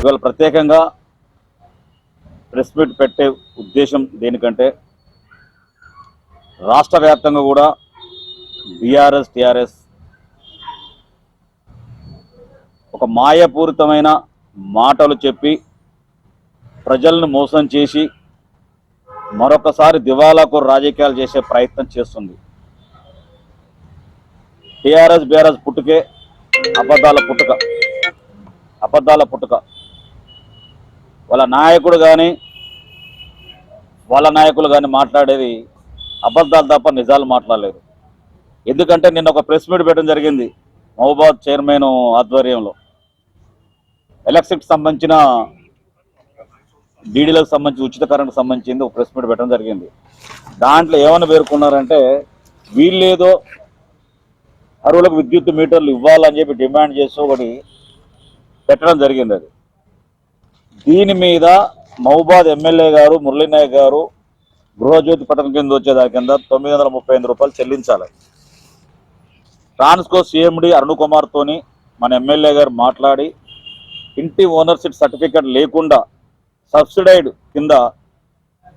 ఇవాళ ప్రత్యేకంగా press meet పెట్టే ఉద్దేశం దేనికంటే రాష్ట్ర వ్యాప్తంగా కూడా బీఆర్ఎస్ టిఆర్ఎస్ ఒక మాయపూరితమైన మాటలు చెప్పి ప్రజలను మోసం చేసి మరొకసారి దివాలాకు రాజకీయాలు చేసే ప్రయత్నం చేస్తుంది. టిఆర్ఎస్ బీఆర్ఎస్ పుట్టుకే అబద్ధాల పుట్టుక అబద్ధాల పుట్టుక. వాళ్ళ నాయకుడు కానీ వాళ్ళ నాయకులు కానీ మాట్లాడేది అబద్ధాలు తప్ప నిజాలు మాట్లాడలేదు. ఎందుకంటే నిన్న ఒక ప్రెస్ మీట్ పెట్టడం జరిగింది మహబాద్ చైర్మన్ ఆధ్వర్యంలో. ఎలక్ట్రిక్ సంబంధించిన డీడీలకు సంబంధించి ఉచిత కరెంట్కి సంబంధించింది ఒక ప్రెస్ మీట్ పెట్టడం జరిగింది. దాంట్లో ఏమని పేర్కొన్నారంటే వీళ్ళేదో అరువులకు విద్యుత్ మీటర్లు ఇవ్వాలని చెప్పి డిమాండ్ చేస్తూ ఒకటి పెట్టడం జరిగింది అది. దీని మీద మహబాద్ ఎమ్మెల్యే గారు మురళీనాయక్ గారు గృహజ్యోతి పథకం కింద వచ్చేదాని కింద తొమ్మిది వందల ముప్పై ఎనిమిది రూపాయలు చెల్లించాలి. ట్రాన్స్కో సీఎండి అరుణ్ కుమార్తోని మన ఎమ్మెల్యే గారు మాట్లాడి ఇంటి ఓనర్షిప్ సర్టిఫికేట్ లేకుండా సబ్సిడైడ్ కింద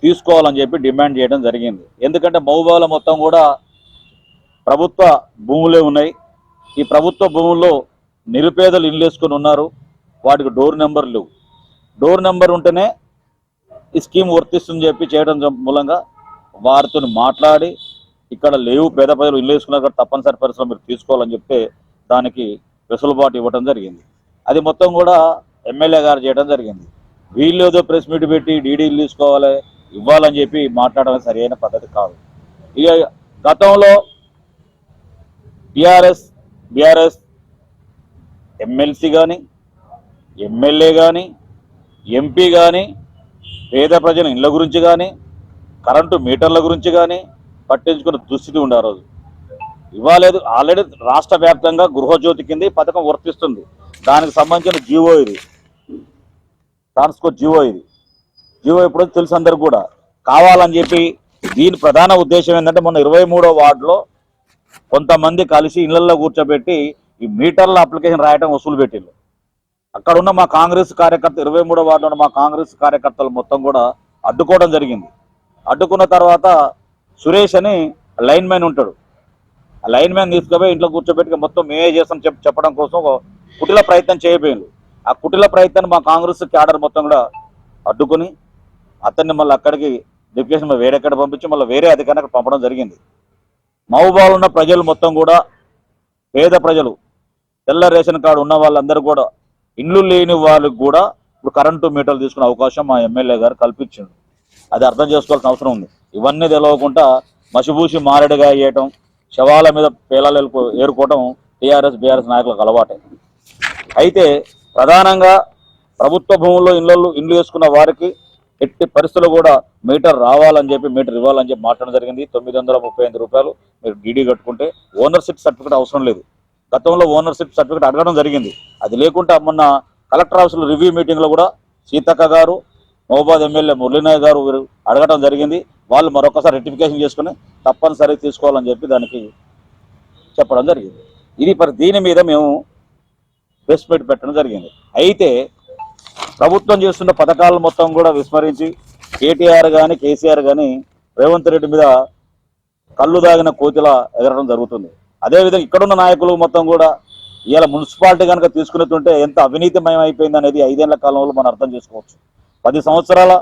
తీసుకోవాలని చెప్పి డిమాండ్ చేయడం జరిగింది. ఎందుకంటే మహబూబాల మొత్తం కూడా ప్రభుత్వ భూములే ఉన్నాయి. ఈ ప్రభుత్వ భూముల్లో నిరుపేదలు ఇల్లు ఉన్నారు. వాటికి డోర్ నెంబర్లు లేవు. డోర్ నెంబర్ ఉంటేనే ఈ స్కీమ్ వర్తిస్తుంది చెప్పి చేయడం మూలంగా వారితో మాట్లాడి ఇక్కడ లేవు పేద ప్రజలు ఇల్లు వేసుకున్నారు కాబట్టి తప్పనిసరి పరిస్థితుల్లో మీరు తీసుకోవాలని చెప్తే దానికి వెసులుబాటు ఇవ్వడం జరిగింది. అది మొత్తం కూడా ఎమ్మెల్యే గారు చేయడం జరిగింది. వీళ్ళు ఏదో ప్రెస్ మీట్ పెట్టి డీడీలు తీసుకోవాలి ఇవ్వాలని చెప్పి మాట్లాడడం సరైన పద్ధతి కాదు. ఇక గతంలో టిఆర్ఎస్ బీఆర్ఎస్ ఎమ్మెల్సీ కానీ ఎమ్మెల్యే కానీ ఎంపీ కానీ పేద ప్రజల ఇళ్ళ గురించి కానీ కరెంటు మీటర్ల గురించి కానీ పట్టించుకున్న దుస్థితి ఉండే ఆ రోజు. ఇవ్వలేదు ఆల్రెడీ రాష్ట్ర వ్యాప్తంగా గృహజ్యోతి కింద పథకం వర్తిస్తుంది. దానికి సంబంధించిన జీవో ఇది. ట్రాన్స్కో జీవో ఇది. జీవో ఇప్పుడు తెలుసు అందరికి కూడా. కావాలని చెప్పి దీని ప్రధాన ఉద్దేశం ఏంటంటే మొన్న ఇరవై మూడో వార్డులో కొంతమంది కలిసి ఇళ్ళలో కూర్చోబెట్టి ఈ మీటర్ల అప్లికేషన్ రాయటం వసూలు పెట్టిండ్రు అక్కడ ఉన్న మా కాంగ్రెస్ కార్యకర్త ఇరవై మూడో వార్డులో ఉన్న మా కాంగ్రెస్ కార్యకర్తలు మొత్తం కూడా అడ్డుకోవడం జరిగింది. అడ్డుకున్న తర్వాత సురేష్ అని లైన్ మ్యాన్ ఉంటాడు. ఆ లైన్ మ్యాన్ తీసుకుపోయి ఇంట్లో కూర్చోబెట్టి మొత్తం మేమే చేస్తాం చెప్ చెప్పడం కోసం ఒక కుటిల ప్రయత్నం చేయబోయింది ఆ కుటిల ప్రయత్నం మా కాంగ్రెస్ క్యాడర్ మొత్తం కూడా అడ్డుకుని అతన్ని మళ్ళీ అక్కడికి డిప్యూషన్ వేరెక్కడ పంపించి మళ్ళీ వేరే అధికారికి పంపడం జరిగింది. మహబూబాలు ఉన్న ప్రజలు మొత్తం కూడా పేద ప్రజలు. తెల్ల రేషన్ కార్డు ఉన్న వాళ్ళందరూ కూడా ఇండ్లు లేని వాళ్ళకి కూడా ఇప్పుడు కరెంటు మీటర్లు తీసుకునే అవకాశం మా ఎమ్మెల్యే గారు కల్పించిండు. అది అర్థం చేసుకోవాల్సిన అవసరం ఉంది. ఇవన్నీ తెలవకుండా మసిబూసి మారడిగా వేయటం శవాల మీద పేలాలు ఏరుకోవటం టీఆర్ఎస్ బీఆర్ఎస్ నాయకులకు అలవాటే. అయితే ప్రధానంగా ప్రభుత్వ భూముల్లో ఇళ్ళు ఇండ్లు వేసుకున్న వారికి ఎట్టి పరిస్థితులు కూడా మీటర్ రావాలని చెప్పి మీటర్ ఇవ్వాలని చెప్పి మాట్లాడడం జరిగింది. తొమ్మిది వందల ముప్పై ఎనిమిది రూపాయలు మీరు డీడీ కట్టుకుంటే ఓనర్షిప్ సర్టిఫికేట్ అవసరం లేదు. గతంలో ఓనర్షిప్ సర్టిఫికేట్ అడగడం జరిగింది. అది లేకుండా మొన్న కలెక్టర్ ఆఫీసులో రివ్యూ మీటింగ్లో కూడా సీతక్క గారు మహబాద్ ఎమ్మెల్యే మురళీనాయ్ గారు వీరు అడగడం జరిగింది. వాళ్ళు మరొకసారి రెటిఫికేషన్ చేసుకుని తప్పనిసరి తీసుకోవాలని చెప్పి దానికి చెప్పడం జరిగింది. ఇది మరి దీని మీద మేము ప్రెస్ మీట్ పెట్టడం జరిగింది. అయితే ప్రభుత్వం చేస్తున్న పథకాలు మొత్తం కూడా విస్మరించి కేటీఆర్ కానీ కేసీఆర్ కానీ రేవంత్ రెడ్డి మీద కళ్ళు దాగిన కోతిలా ఎగరడం జరుగుతుంది. అదేవిధంగా ఇక్కడున్న నాయకులు మొత్తం కూడా ఇవాళ మున్సిపాలిటీ కనుక తీసుకునేతుంటే ఎంత అవినీతిమయం అయిపోయింది అనేది ఐదేళ్ళ కాలంలో మనం అర్థం చేసుకోవచ్చు. పది సంవత్సరాల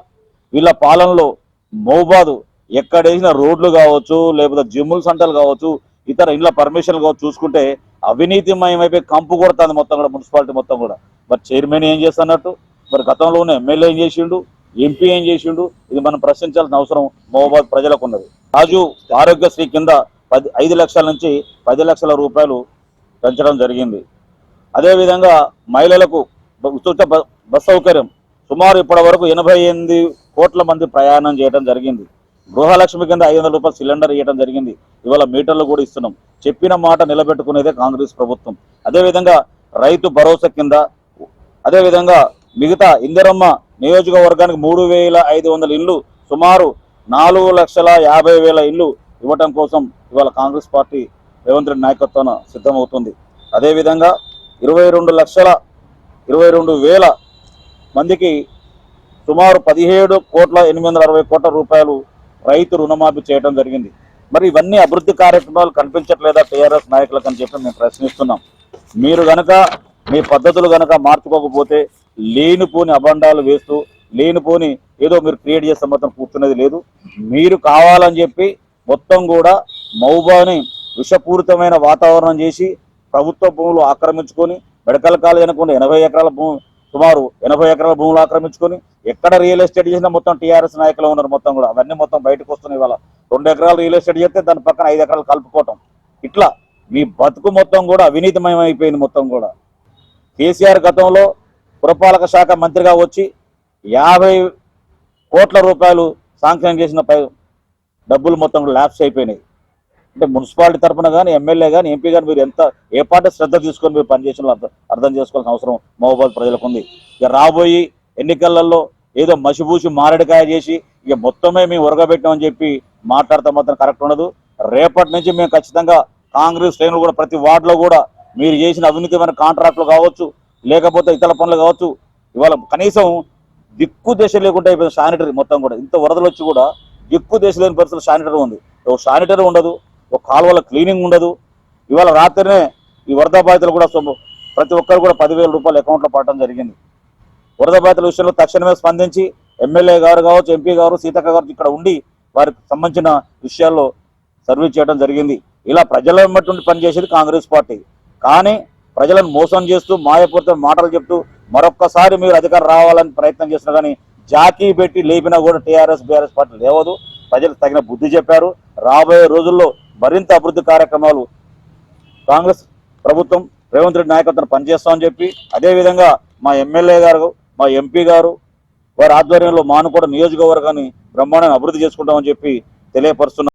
వీళ్ళ పాలనలో మోబాదు ఎక్కడేసిన రోడ్లు కావచ్చు లేకపోతే జిమ్ముల సంటలు కావచ్చు ఇతర ఇళ్ళ పర్మిషన్లు కావచ్చు చూసుకుంటే అవినీతిమయం అయిపోయి కంపు కొడుతుంది మొత్తం కూడా మున్సిపాలిటీ మొత్తం కూడా. మరి చైర్మన్ ఏం చేస్తున్నట్టు మరి గతంలో ఉన్న ఎమ్మెల్యే ఏం చేసిండు? ఎంపీ ఏం చేసిండు? ఇది మనం ప్రశ్నించాల్సిన అవసరం మహబాద్ ప్రజలకు ఉన్నది. రాజు ఆరోగ్యశ్రీ కింద పది ఐదు లక్షల నుంచి పది లక్షల రూపాయలు పెంచడం జరిగింది. అదేవిధంగా మహిళలకు ఉచిత బస్ సౌకర్యం. సుమారు ఇప్పటి వరకు ఎనభై ఎనిమిది కోట్ల మంది ప్రయాణం చేయడం జరిగింది. గృహలక్ష్మి కింద ఐదు వందల రూపాయలు సిలిండర్ ఇవ్వడం జరిగింది. ఇవాళ మీటర్లు కూడా ఇస్తున్నాం. చెప్పిన మాట నిలబెట్టుకునేదే కాంగ్రెస్ ప్రభుత్వం. అదేవిధంగా రైతు భరోసా కింద అదేవిధంగా మిగతా ఇందిరమ్మ నియోజకవర్గానికి మూడు వేల ఐదు వందల ఇల్లు సుమారు నాలుగు లక్షల యాభై వేల ఇల్లు ఇవ్వటం కోసం ఇవాళ కాంగ్రెస్ పార్టీ రేవంత్ రెడ్డి నాయకత్వాన సిద్ధమవుతుంది. అదేవిధంగా ఇరవై రెండు లక్షల ఇరవై రెండు వేల మందికి సుమారు పదిహేడు కోట్ల ఎనిమిది వందల అరవై కోట్ల రూపాయలు రైతు రుణమాఫీ చేయడం జరిగింది. మరి ఇవన్నీ అభివృద్ధి కార్యక్రమాలు కనిపించట్లేదా టీఆర్ఎస్ నాయకులకు అని చెప్పి మేము ప్రశ్నిస్తున్నాం. మీరు గనక మీ పద్ధతులు గనక మార్చుకోకపోతే లేనిపోని అబండాలు వేస్తూ లేనిపోని ఏదో మీరు క్రియేట్ చేస్తే మాత్రం కూర్చునేది లేదు. మీరు కావాలని చెప్పి మొత్తం కూడా మౌబాని విషపూరితమైన వాతావరణం చేసి ప్రభుత్వ భూములు ఆక్రమించుకొని మెడకల్ కాలేజ్ అనుకున్న ఎనభై ఎకరాల భూమి సుమారు ఎనభై ఎకరాల భూములు ఆక్రమించుకొని ఎక్కడ రియల్ ఎస్టేట్ చేసినా మొత్తం టీఆర్ఎస్ నాయకులు ఉన్నారు మొత్తం కూడా. అవన్నీ మొత్తం బయటకు వస్తున్నాయి ఇవాళ. రెండు ఎకరాలు రియల్ ఎస్టేట్ చేస్తే దాని పక్కన ఐదు ఎకరాలు కలుపుకోవటం. ఇట్లా మీ బతుకు మొత్తం కూడా అవినీతిమయం అయిపోయింది మొత్తం కూడా. కేసీఆర్ గతంలో పురపాలక శాఖ మంత్రిగా వచ్చి యాభై కోట్ల రూపాయలు శాంక్షన్ చేసిన పై డబ్బులు మొత్తం కూడా ల్యాప్స్ అయిపోయినాయి. అంటే మున్సిపాలిటీ తరఫున కానీ ఎమ్మెల్యే కానీ ఎంపీ కానీ మీరు ఎంత ఏ పార్టీ శ్రద్ధ తీసుకొని మీరు పనిచేసిన అర్థం చేసుకోవాల్సిన అవసరం మహబాద్ ప్రజలకు ఉంది ఇక రాబోయి ఎన్నికలలో ఏదో మసిబూసి మారడికాయ చేసి ఇక మొత్తమే మేము ఉరగబెట్టామని చెప్పి మాట్లాడతాం మాత్రం కరెక్ట్ ఉండదు. రేపటి నుంచి మేము ఖచ్చితంగా కాంగ్రెస్ శ్రేణులు కూడా ప్రతి వార్డులో కూడా మీరు చేసిన అవినీతిమైన కాంట్రాక్టులు కావచ్చు లేకపోతే ఇతర పనులు కావచ్చు ఇవాళ కనీసం దిక్కు దశ లేకుండా అయిపోయింది శానిటరీ మొత్తం కూడా. ఇంత వరదలు వచ్చి కూడా ఎక్కువ దశ లేని పరిస్థితులు శానిటరీ ఉంది. ఒక శానిటరీ ఉండదు ఒక కాలువల క్లీనింగ్ ఉండదు. ఇవాళ రాత్రినే ఈ వరద బాధితులు కూడా ప్రతి ఒక్కరు కూడా పదివేల రూపాయలు అకౌంట్లో పడటం జరిగింది. వరద బాధితుల విషయంలో తక్షణమే స్పందించి ఎమ్మెల్యే గారు కావచ్చు ఎంపీ గారు సీతక్క గారు ఇక్కడ ఉండి వారికి సంబంధించిన విషయాల్లో సర్వీస్ చేయడం జరిగింది. ఇలా ప్రజల పని పనిచేసేది కాంగ్రెస్ పార్టీ. కానీ ప్రజలను మోసం చేస్తూ మాయపూరిత మాటలు చెప్తూ మరొక్కసారి మీరు అధికారం రావాలని ప్రయత్నం చేస్తున్నా కానీ జాకీ పెట్టి లేపినా కూడా టీఆర్ఎస్ బీఆర్ఎస్ పార్టీ లేవదు. ప్రజలు తగిన బుద్ధి చెప్పారు. రాబోయే రోజుల్లో మరింత అభివృద్ధి కార్యక్రమాలు కాంగ్రెస్ ప్రభుత్వం రేవంత్ రెడ్డి నాయకత్వం పనిచేస్తామని చెప్పి అదేవిధంగా మా ఎమ్మెల్యే గారు మా ఎంపీ గారు వారి ఆధ్వర్యంలో మాను కూడా నియోజకవర్గాన్ని బ్రహ్మాండంగా అభివృద్ధి చేసుకుంటామని చెప్పి తెలియపరుస్తున్నాం.